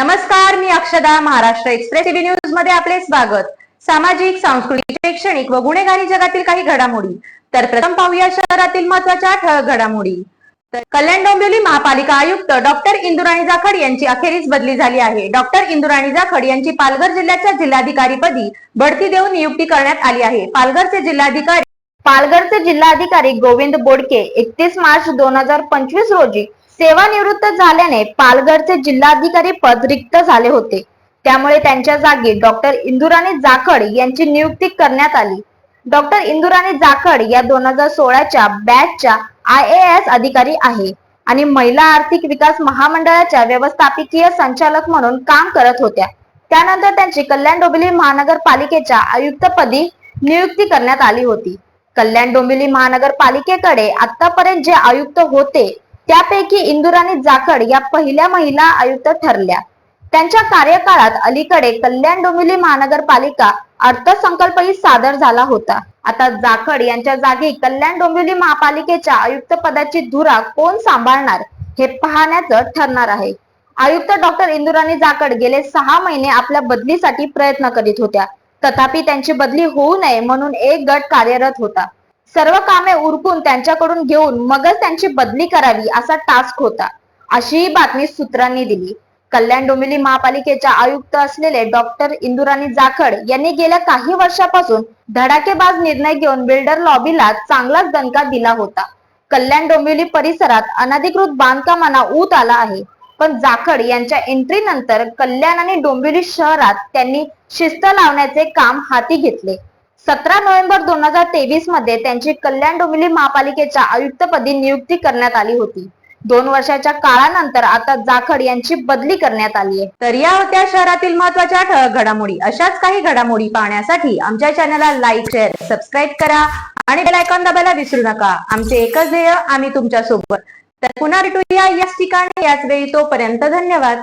नमस्कार मी अक्षदा Maharashtra express TV न्यूजमध्ये आपले स्वागत. सामाजिक सांस्कृतिक शैक्षणिक व गुन्हेगारी जगातील काही घडामोडी. तर प्रथम पाहूया शहरातील महत्त्वाच्या ठळक घडामोडी. तर कल्याण डोंबिवली महापालिका आयुक्त डॉक्टर इंदुराणी जाखड यांची अखेरीस बदली झाली आहे. डॉक्टर इंदुराणी जाखड यांची पालघर जिल्ह्याच्या जिल्हाधिकारीपदी बढती देऊन नियुक्ती करण्यात आली आहे. पालघरचे जिल्हाधिकारी पालघरचे जिल्हाधिकारी गोविंद बोडके एकतीस मार्च दोन हजार पंचवीस रोजी सेवानिवृत्त झाल्याने पालघरचे जिल्हाधिकारी पद रिक्त झाले होते. त्यामुळे त्यांच्या जागी डॉक्टर इंदुराणी जाखड यांची नियुक्ती करण्यात आली. डॉक्टर इंदुराणी जाखड या दोन हजार सोळाच्या बॅचच्या आय ए एस अधिकारी आहे आणि महिला आर्थिक विकास महामंडळाच्या व्यवस्थापकीय संचालक म्हणून काम करत होत्या. त्यानंतर त्यांची कल्याण डोंबिवली महानगरपालिकेच्या आयुक्तपदी नियुक्ती करण्यात आली होती. कल्याण डोंबिवली महानगरपालिकेकडे आतापर्यंत जे आयुक्त होते त्यापैकी इंदुराणी जाखड या पहिल्या महिला आयुक्त ठरल्या. त्यांच्या कार्यकाळात अलीकडे कल्याण डोंबिवली महानगरपालिका अर्थसंकल्पही सादर झाला होता. आता जाखड यांच्या जागी कल्याण डोंबिवली महापालिकेच्या आयुक्त पदाची धुरा कोण सांभाळणार हे पाहण्याचं ठरणार आहे. आयुक्त डॉक्टर इंदुराणी जाखड गेले सहा महिने आपल्या बदलीसाठी प्रयत्न करीत होत्या. तथापि त्यांची बदली होऊ नये म्हणून एक गट कार्यरत होता. सर्व कामे उरकून त्यांच्याकडून घेऊन मगच त्यांची बदली करावी असा टास्क होता. अशी बातमी सूत्रांनी दिली. कल्याण डोंबिवली महापालिकेच्या आयुक्त असलेले डॉक्टर इंदुराणी जाखड यांनी गेल्या काही वर्षापासून धडाकेबाज निर्णय घेऊन बिल्डर लॉबीला चांगलाच दणका दिला होता. कल्याण डोंबिवली परिसरात अनधिकृत बांधकामांना ऊत आला आहे. पण जाखड यांच्या एंट्री नंतर कल्याण आणि डोंबिवली शहरात त्यांनी शिस्त लावण्याचे काम हाती घेतले. सतरा नोव्हेंबर दोन हजार तेवीसमध्ये त्यांची कल्याण डोंबिवली महापालिकेच्या आयुक्तपदी नियुक्ती करण्यात आली होती. दोन वर्षाच्या काळानंतर आता जाखड यांची बदली करण्यात आली आहे. तर या होत्या शहरातील महत्त्वाच्या ठळक घडामोडी. अशाच काही घडामोडी पाहण्यासाठी आमच्या चॅनलला लाईक शेअर सबस्क्राईब करा आणि बेल आयकॉन दाबायला विसरू नका. आमचे एकच ध्येय आम्ही तुमच्यासोबत तर पुन्हा भेटूया याच ठिकाणी. याच वेळी तोपर्यंत धन्यवाद.